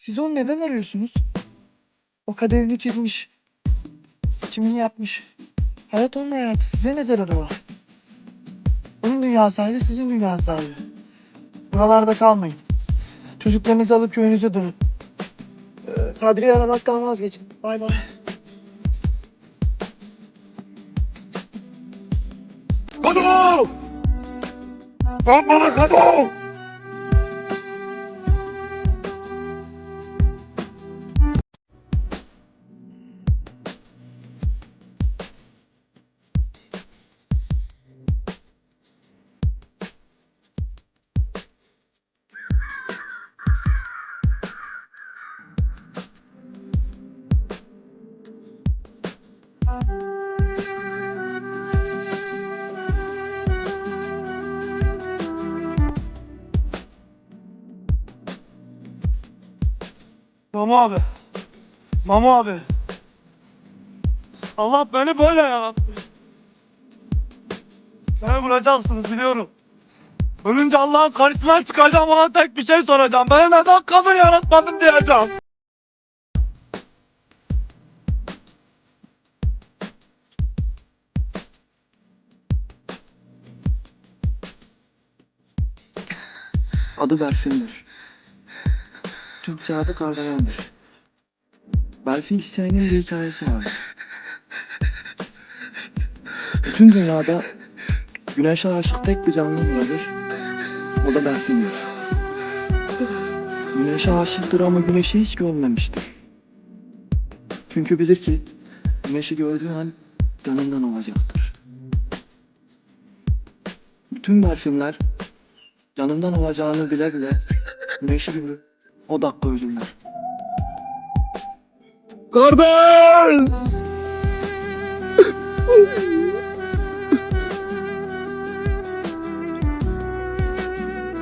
Siz onu neden arıyorsunuz? O kaderini çizmiş. Kimini yapmış. Hayat onun hayatı. Size ne zararı var? Onun dünyası ayrı, sizin dünyanız ayrı. Buralarda kalmayın. Çocuklarınızı alıp köyünüze dönün. Ee, Kadri'yi aramaktan vazgeçin. Bay bay. Kadın! Lan bana Mamo abi. Mamo abi. Allah beni böyle yarattı. Beni vuracaksınız biliyorum. Ölünce Allah'ın karşısına çıkacağım ona tek bir şey soracağım. Beni neden kadın yaratmadın diyeceğim. Adı Berfin'dir. Türkçe adı Kardayan'dır. Belfin çiçeğinin bir hikayesi vardır. Bütün dünyada güneşe aşık tek bir canlı vardır. O da Belfin'dir. Güneşe aşıktır ama güneşi hiç görmemiştir. Çünkü bilir ki güneşi gördüğü an canından olacaktır. Bütün Berfinler canından olacağını bile bile gibi o dakika ölürler. Kardeş!